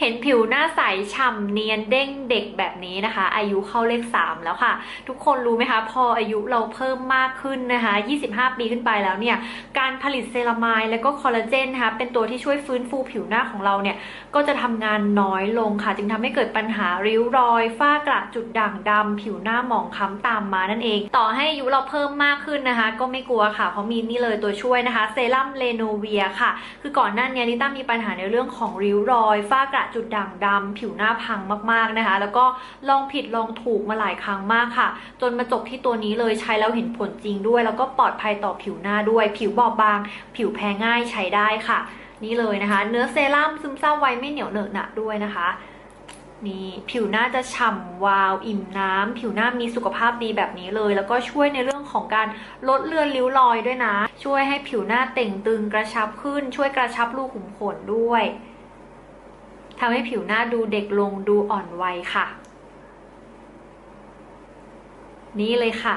เห็นผิวหน้าใสฉ่ำเนียนเด้งเด็กแบบนี้นะคะ อายุเข้าเลข 3 แล้วค่ะ ทุกคนรู้ไหมคะ พออายุเราเพิ่มมากขึ้นนะคะ 25 ปีขึ้นไปแล้วเนี่ย การผลิตเซรามายและก็คอลลาเจนนะคะ เป็นตัวที่ช่วยฟื้นฟูผิวหน้าของเราเนี่ย ก็จะทำงานน้อยลงค่ะ จึงทำให้เกิดปัญหาริ้วรอย ฝ้ากระจุดด่างดำผิวหน้าหมองคล้ำตามมานั่นเอง ต่อให้อายุเราเพิ่มมากขึ้นนะคะ ก็ไม่กลัวค่ะ เพราะมีนี่เลยตัวช่วยนะคะ เซรั่มเลโนเวียค่ะ คือก่อนหน้านี้ลิต้ามีปัญหาในเรื่องของริ้วรอย ฝ้ากระจุดด่างดำผิวหน้าพังมากๆนะคะ แล้วก็ลองผิดลองถูกมาหลายครั้งมากค่ะ จนมาจบที่ตัวนี้เลยใช้แล้วเห็นผลจริงด้วย แล้วก็ปลอดภัยต่อผิวหน้าด้วย ผิวบอบบาง ผิวแพ้ง่ายใช้ได้ค่ะ นี่เลยนะคะ เนื้อเซรั่มซึมซาบไวไม่เหนียวเหนอะหนะด้วยนะคะนี่ผิวหน้าจะฉ่ำวาวอิ่มน้ำ ผิวหน้ามีสุขภาพดีแบบนี้เลย แล้วก็ช่วยในเรื่องของการลดเลือนริ้วรอยด้วยนะ ช่วยให้ผิวหน้าเต่งตึงกระชับขึ้น ช่วยกระชับรูขุมขนด้วย ทำให้ผิวหน้าดูเด็กลงดูอ่อนวัยค่ะ นี่เลยค่ะ